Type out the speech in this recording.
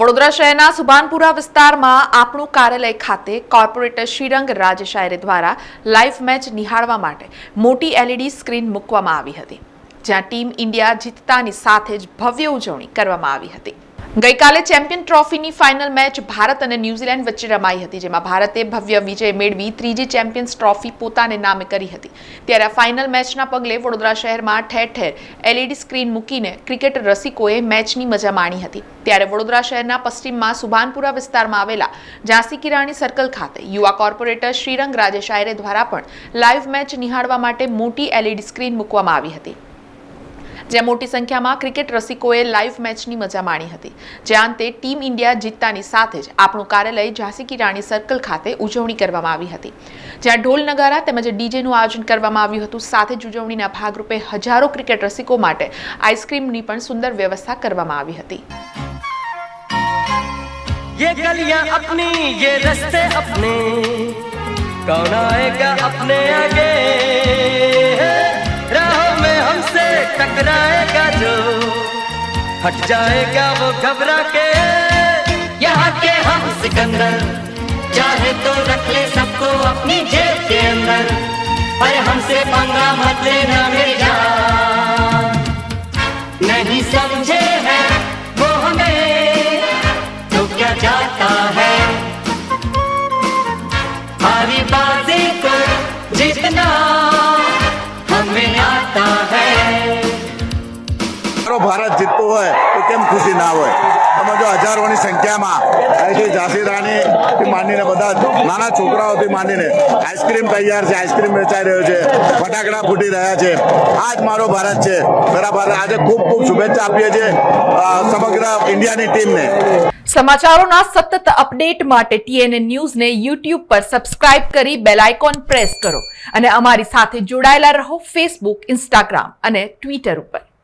વડોદરા શહેરના સુભાનપુરા વિસ્તારમાં આપણું કાર્યાલય ખાતે કોર્પોરેટર શ્રીરંગ રાજશાયરે દ્વારા લાઈવ મેચ નિહાળવા માટે મોટી એલઈડી સ્ક્રીન મૂકવામાં આવી હતી, જ્યાં ટીમ ઇન્ડિયા જીતતાની સાથે જ ભવ્ય ઉજવણી કરવામાં આવી હતી. ગઈકાલે ચેમ્પિયન ટ્રોફીની ફાઇનલ મેચ ભારત અને ન્યૂઝીલેન્ડ વચ્ચે રમાઈ હતી, જેમાં ભારતે ભવ્ય વિજય મેળવી ત્રીજી ચેમ્પિયન્સ ટ્રોફી પોતાને નામે કરી હતી. ત્યારે આ ફાઇનલ મેચના પગલે વડોદરા શહેરમાં ઠેર ઠેર એલઈડી સ્ક્રીન મૂકીને ક્રિકેટ રસિકોએ મેચની મજા માણી હતી. ત્યારે વડોદરા શહેરના પશ્ચિમમાં સુભાનપુરા વિસ્તારમાં આવેલા ઝાંસી કિરાણી સર્કલ ખાતે યુવા કોર્પોરેટર શ્રીરંગ રાજેશાયરે દ્વારા પણ લાઈવ મેચ નિહાળવા માટે મોટી એલઈડી સ્ક્રીન મૂકવામાં આવી હતી. જ્યાં મોટી સંખ્યામાં ક્રિકેટ રસિકોએ લાઈવ મેચની મજા માણી હતી જ્યાં અંતે ટીમ ઇન્ડિયા જીતતાની સાથે જ આપણું કાર્યાલય ઝાંસી કી રાણી સર્કલ ખાતે ઉજવણી કરવામાં આવી હતી જ્યાં ઢોલ નગારા તેમજ ડીજેનું આયોજન કરવામાં આવ્યું હતું સાથે જ ઉજવણીના ભાગરૂપે હજારો ક્રિકેટ રસિકો માટે આઈસ્ક્રીમની પણ સુંદર વ્યવસ્થા કરવામાં આવી હતી ये गलियां अपनी ये रास्ते अपने कौन आएगा अपने टकराएगा जो। हट जाएगा वो घबरा के। यहाँ के हम सिकंदर, चाहे तो रख ले सबको अपनी जेब के अंदर। पर हमसे पंगा मत लेना मेरी जान। नहीं समझे हैं वो हमें तो क्या जाता है? हारी बाजी को जीतना મારો ભારત જીતતો હોય તો કેમ ખુશી ના હોય? તમે જો હજારોની સંખ્યામાં અહીંથી ઝાંસી રાણી થી માંડીને બધા નાના છોકરાઓથી માંડીને આઈસ્ક્રીમ તૈયાર છે, આઈસ્ક્રીમ વેચાઈ રહ્યો છે, ફટાકડા ફૂટી રહ્યા છે. આ જ મારો ભારત છે. બરાબર આજે ખૂબ ખૂબ શુભેચ્છા આપીએ છીએ સમગ્ર ઇન્ડિયાની ટીમને. સમાચારોના સતત અપડેટ માટે ટીએનએ ન્યૂઝને યુટ્યુબ પર સબસ્ક્રાઇબ કરી બેલ આઇકોન પ્રેસ કરો અને અમારી સાથે જોડાયેલા રહો ફેસબુક, ઇન્સ્ટાગ્રામ અને ટ્વિટર ઉપર.